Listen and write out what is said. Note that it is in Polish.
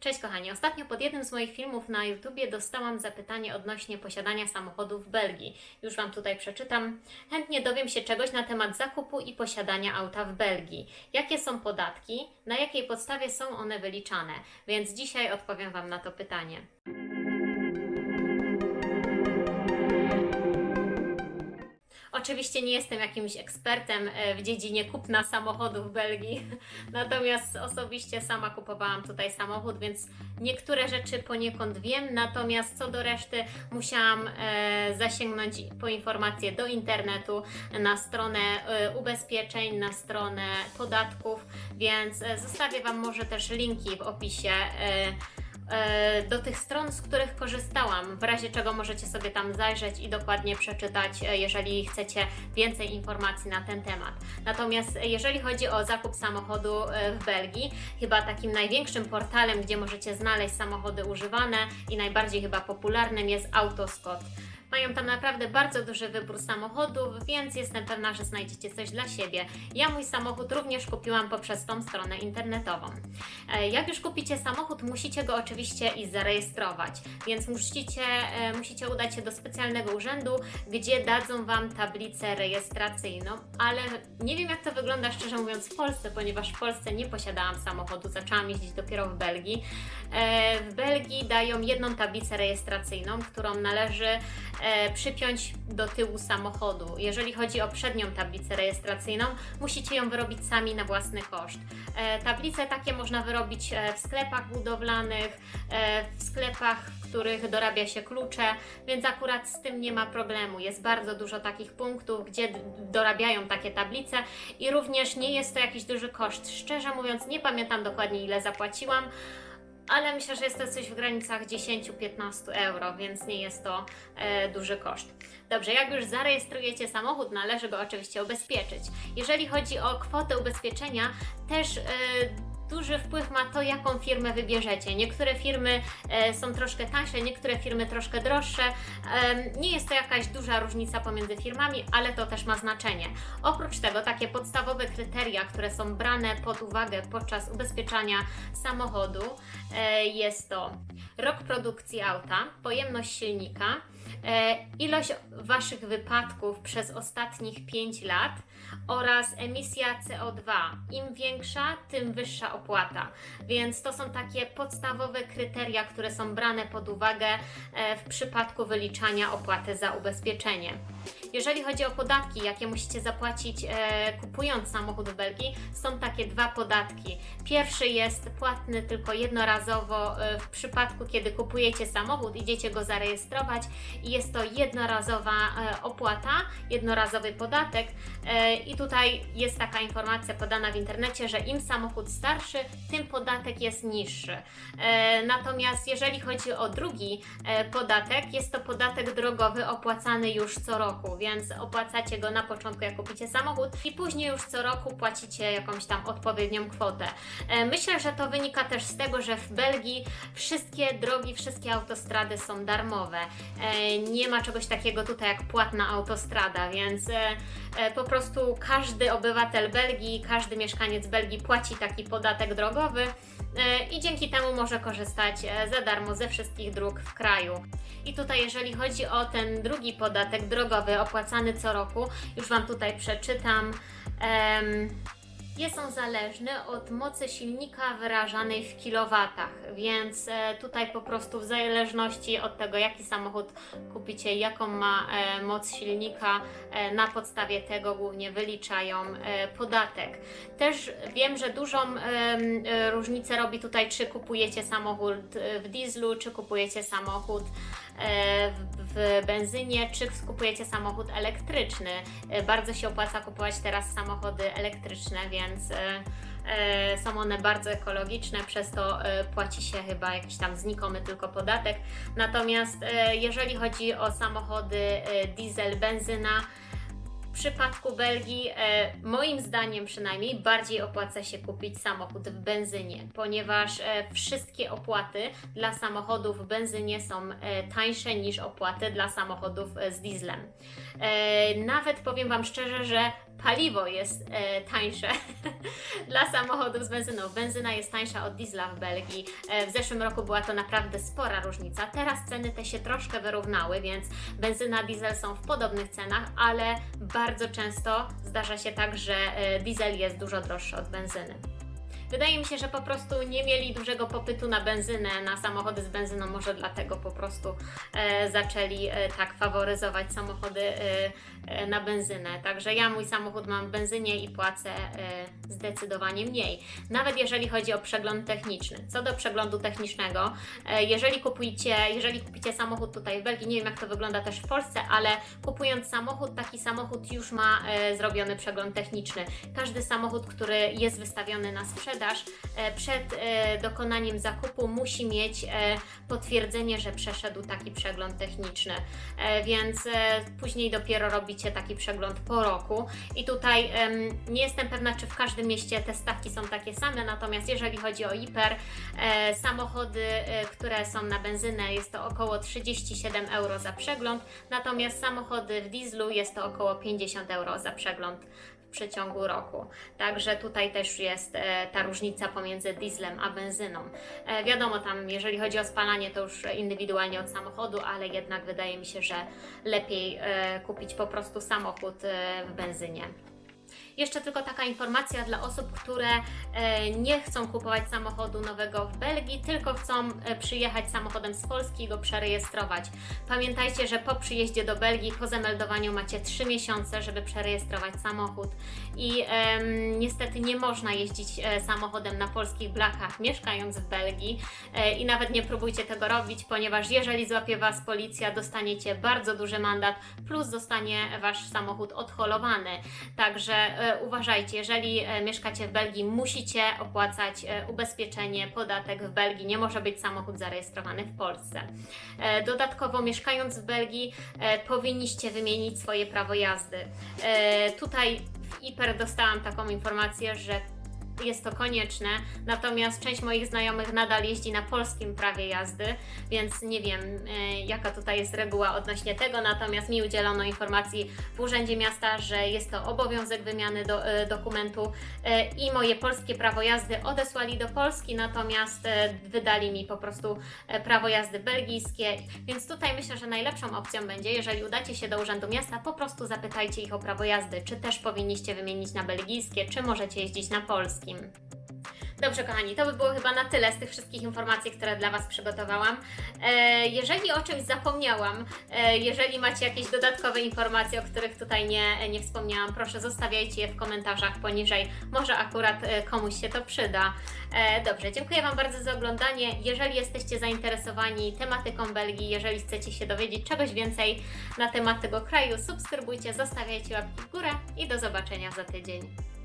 Cześć kochani, ostatnio pod jednym z moich filmów na YouTubie dostałam zapytanie odnośnie posiadania samochodu w Belgii. Już Wam tutaj przeczytam. Chętnie dowiem się czegoś na temat zakupu i posiadania auta w Belgii. Jakie są podatki, na jakiej podstawie są one wyliczane? Więc dzisiaj odpowiem Wam na to pytanie. Oczywiście nie jestem jakimś ekspertem e, w dziedzinie kupna samochodu w Belgii, natomiast osobiście sama kupowałam tutaj samochód, więc niektóre rzeczy poniekąd wiem, natomiast co do reszty musiałam e, zasięgnąć po informacje do internetu, na stronę e, ubezpieczeń, na stronę podatków, więc zostawię Wam może też linki w opisie. E, do tych stron, z których korzystałam, w razie czego możecie sobie tam zajrzeć i dokładnie przeczytać, e, jeżeli chcecie więcej informacji na ten temat. Natomiast e, jeżeli chodzi o zakup samochodu w Belgii, chyba takim największym portalem, gdzie możecie znaleźć samochody używane i najbardziej chyba popularnym jest Autoscot. Mają tam naprawdę bardzo duży wybór samochodów, więc jestem pewna, że znajdziecie coś dla siebie. Ja mój samochód również kupiłam poprzez tą stronę internetową. E, Jak już kupicie samochód, musicie go oczywiście i zarejestrować, więc musicie, e, musicie udać się do specjalnego urzędu, gdzie dadzą Wam tablicę rejestracyjną, ale nie wiem jak to wygląda szczerze mówiąc w Polsce, ponieważ w Polsce nie posiadałam samochodu, zaczęłam jeździć dopiero w Belgii. E, W Belgii dają jedną tablicę rejestracyjną, którą należy przypiąć do tyłu samochodu. Jeżeli chodzi o przednią tablicę rejestracyjną, musicie ją wyrobić sami na własny koszt. E, Tablice takie można wyrobić e, w sklepach budowlanych, e, w sklepach, w których dorabia się klucze, więc akurat z tym nie ma problemu. Jest bardzo dużo takich punktów, gdzie dorabiają takie tablice i również nie jest to jakiś duży koszt. Szczerze mówiąc, nie pamiętam dokładnie ile zapłaciłam. Ale myślę, że jest to coś w granicach 10-15 euro, więc nie jest to e, duży koszt. Dobrze, jak już zarejestrujecie samochód, należy go oczywiście ubezpieczyć. Jeżeli chodzi o kwotę ubezpieczenia, też e, duży wpływ ma to, jaką firmę wybierzecie. Niektóre firmy e, są troszkę tańsze, niektóre firmy troszkę droższe. Nie jest to jakaś duża różnica pomiędzy firmami, ale to też ma znaczenie. Oprócz tego, takie podstawowe kryteria, które są brane pod uwagę podczas ubezpieczania samochodu, e, jest to rok produkcji auta, pojemność silnika, ilość Waszych wypadków przez ostatnich 5 lat oraz emisja CO2. Im większa, tym wyższa opłata. Więc to są takie podstawowe kryteria, które są brane pod uwagę e, w przypadku wyliczania opłaty za ubezpieczenie. Jeżeli chodzi o podatki, jakie musicie zapłacić e, kupując samochód w Belgii, są takie dwa podatki. Pierwszy jest płatny tylko jednorazowo e, w przypadku, kiedy kupujecie samochód, idziecie go zarejestrować i jest to jednorazowa e, opłata, jednorazowy podatek. E, I tutaj jest taka informacja podana w internecie, że im samochód starszy, tym podatek jest niższy. E, Natomiast jeżeli chodzi o drugi e, podatek, jest to podatek drogowy opłacany już co roku, więc opłacacie go na początku, jak kupicie samochód i później już co roku płacicie jakąś tam odpowiednią kwotę. E, Myślę, że to wynika też z tego, że w Belgii wszystkie drogi, wszystkie autostrady są darmowe. E, Nie ma czegoś takiego tutaj jak płatna autostrada, więc e, po prostu każdy obywatel Belgii, każdy mieszkaniec Belgii płaci taki podatek drogowy i dzięki temu może korzystać za darmo ze wszystkich dróg w kraju. I tutaj, jeżeli chodzi o ten drugi podatek drogowy opłacany co roku, już Wam tutaj przeczytam. Jest on zależny od mocy silnika wyrażanej w kilowatach, więc e, tutaj po prostu w zależności od tego, jaki samochód kupicie, jaką ma e, moc silnika, e, na podstawie tego głównie wyliczają podatek. Też wiem, że dużą różnicę robi tutaj, czy kupujecie samochód w dieslu, czy kupujecie samochód w w benzynie, czy kupujecie samochód elektryczny. E, Bardzo się opłaca kupować teraz samochody elektryczne, więc e, e, są one bardzo ekologiczne, przez to e, płaci się chyba jakiś tam znikomy tylko podatek. Natomiast e, jeżeli chodzi o samochody e, diesel, benzyna, przypadku Belgii, e, moim zdaniem przynajmniej, bardziej opłaca się kupić samochód w benzynie, ponieważ e, wszystkie opłaty dla samochodów w benzynie są e, tańsze niż opłaty dla samochodów e, z dieslem. E, nawet powiem Wam szczerze, że paliwo jest e, tańsze dla samochodów z benzyną. Benzyna jest tańsza od diesla w Belgii. E, w zeszłym roku była to naprawdę spora różnica. Teraz ceny te się troszkę wyrównały, więc benzyna, diesel są w podobnych cenach, ale bardzo często zdarza się tak, że e, diesel jest dużo droższy od benzyny. Wydaje mi się, że po prostu nie mieli dużego popytu na benzynę, na samochody z benzyną, może dlatego po prostu e, zaczęli e, tak faworyzować samochody e, e, na benzynę. Także ja mój samochód mam w benzynie i płacę e, zdecydowanie mniej. Nawet jeżeli chodzi o przegląd techniczny. Co do przeglądu technicznego, e, jeżeli kupujecie, jeżeli kupicie samochód tutaj w Belgii, nie wiem jak to wygląda też w Polsce, ale kupując samochód, taki samochód już ma e, zrobiony przegląd techniczny. Każdy samochód, który jest wystawiony na sprzedaż, e, przed e, dokonaniem zakupu musi mieć e, potwierdzenie, że przeszedł taki przegląd techniczny. Więc później dopiero robicie taki przegląd po roku. I tutaj nie jestem pewna, czy w każdym mieście te stawki są takie same, natomiast jeżeli chodzi o IPER, samochody, które są na benzynę, jest to około 37 euro za przegląd, natomiast samochody w dieslu jest to około 50 euro za przegląd przeciągu roku. Także tutaj też jest e, ta różnica pomiędzy dieslem a benzyną. E, wiadomo, tam jeżeli chodzi o spalanie, to już indywidualnie od samochodu, ale jednak wydaje mi się, że lepiej e, kupić po prostu samochód w benzynie. Jeszcze tylko taka informacja dla osób, które e, nie chcą kupować samochodu nowego w Belgii, tylko chcą e, przyjechać samochodem z Polski i go przerejestrować. Pamiętajcie, że po przyjeździe do Belgii, po zameldowaniu macie 3 miesiące, żeby przerejestrować samochód. I em, niestety nie można jeździć e, samochodem na polskich blachach, mieszkając w Belgii. I nawet nie próbujcie tego robić, ponieważ jeżeli złapie Was policja, dostaniecie bardzo duży mandat, plus zostanie Wasz samochód odholowany. Także uważajcie, jeżeli e, mieszkacie w Belgii, musicie opłacać e, ubezpieczenie, podatek w Belgii. Nie może być samochód zarejestrowany w Polsce. E, dodatkowo, mieszkając w Belgii, powinniście wymienić swoje prawo jazdy. Tutaj w IPER dostałam taką informację, że jest to konieczne, natomiast część moich znajomych nadal jeździ na polskim prawie jazdy, więc nie wiem e, jaka tutaj jest reguła odnośnie tego, natomiast mi udzielono informacji w Urzędzie Miasta, że jest to obowiązek wymiany do, e, dokumentu e, i moje polskie prawo jazdy odesłali do Polski, natomiast wydali mi po prostu prawo jazdy belgijskie, więc tutaj myślę, że najlepszą opcją będzie, jeżeli udacie się do Urzędu Miasta, po prostu zapytajcie ich o prawo jazdy, czy też powinniście wymienić na belgijskie, czy możecie jeździć na polskim. Dobrze, kochani, to by było chyba na tyle z tych wszystkich informacji, które dla Was przygotowałam. E, jeżeli o czymś zapomniałam, e, jeżeli macie jakieś dodatkowe informacje, o których tutaj nie, nie wspomniałam, proszę zostawiajcie je w komentarzach poniżej. Może akurat e, komuś się to przyda. Dobrze, dziękuję Wam bardzo za oglądanie. Jeżeli jesteście zainteresowani tematyką Belgii, jeżeli chcecie się dowiedzieć czegoś więcej na temat tego kraju, subskrybujcie, zostawiajcie łapki w górę i do zobaczenia za tydzień.